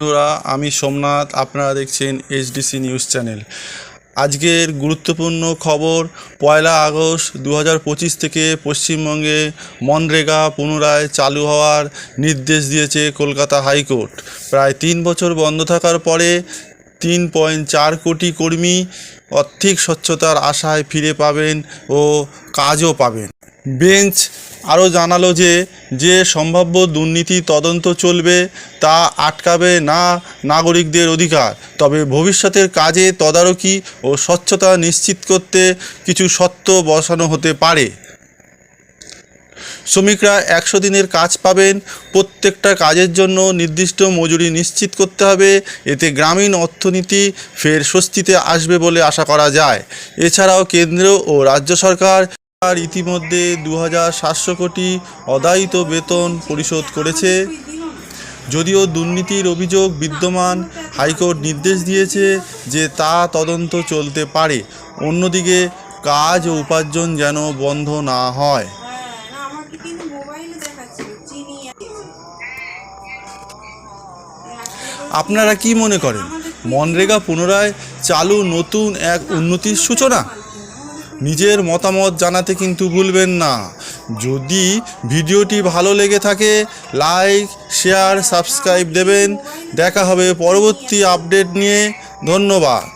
বন্ধুরা, আমি সোমনাথ, আপনারা দেখছেন এইচডিসি নিউজ চ্যানেল। আজকের গুরুত্বপূর্ণ খবর, পয়লা আগস্ট দু থেকে পশ্চিমবঙ্গে মনরেগা পুনরায় চালু হওয়ার নির্দেশ দিয়েছে কলকাতা হাইকোর্ট। প্রায় তিন বছর বন্ধ থাকার পরে তিন পয়েন্ট চার কোটি কর্মী আর্থিক স্বচ্ছতার আশায় ফিরে পাবেন ও কাজও পাবেন। বেঞ্চ আরও জানালো যে যে সম্ভাব্য দুর্নীতি তদন্ত চলবে তা আটকাবে না নাগরিকদের অধিকার। তবে ভবিষ্যতের কাজে তদারকি ও স্বচ্ছতা নিশ্চিত করতে কিছু সত্য বসানো হতে পারে। শ্রমিকরা একশো দিনের কাজ পাবেন। প্রত্যেকটা কাজের জন্য নির্দিষ্ট মজুরি নিশ্চিত করতে হবে। এতে গ্রামীণ অর্থনীতি ফের স্বস্তিতে আসবে বলে আশা করা যায়। এছাড়াও কেন্দ্র ও রাজ্য সরকার আর ইতিমধ্যে দু হাজার সাতশো কোটি অদায়িত বেতন পরিশোধ করেছে। যদিও দুর্নীতির অভিযোগ বিদ্যমান, হাইকোর্ট নির্দেশ দিয়েছে যে তা তদন্ত চলতে পারে। অন্যদিকে কাজ ও উপার্জন যেন বন্ধ না হয়। আপনারা কি মনে করেন? মনরেগা পুনরায় চালু নতুন এক উন্নতির সূচনা? নিজের মতামত জানাতে কিন্তু ভুলবেন না। যদি ভিডিওটি ভালো লেগে থাকে, লাইক, শেয়ার, সাবস্ক্রাইব দেবেন। দেখা হবে পরবর্তী আপডেট নিয়ে। ধন্যবাদ।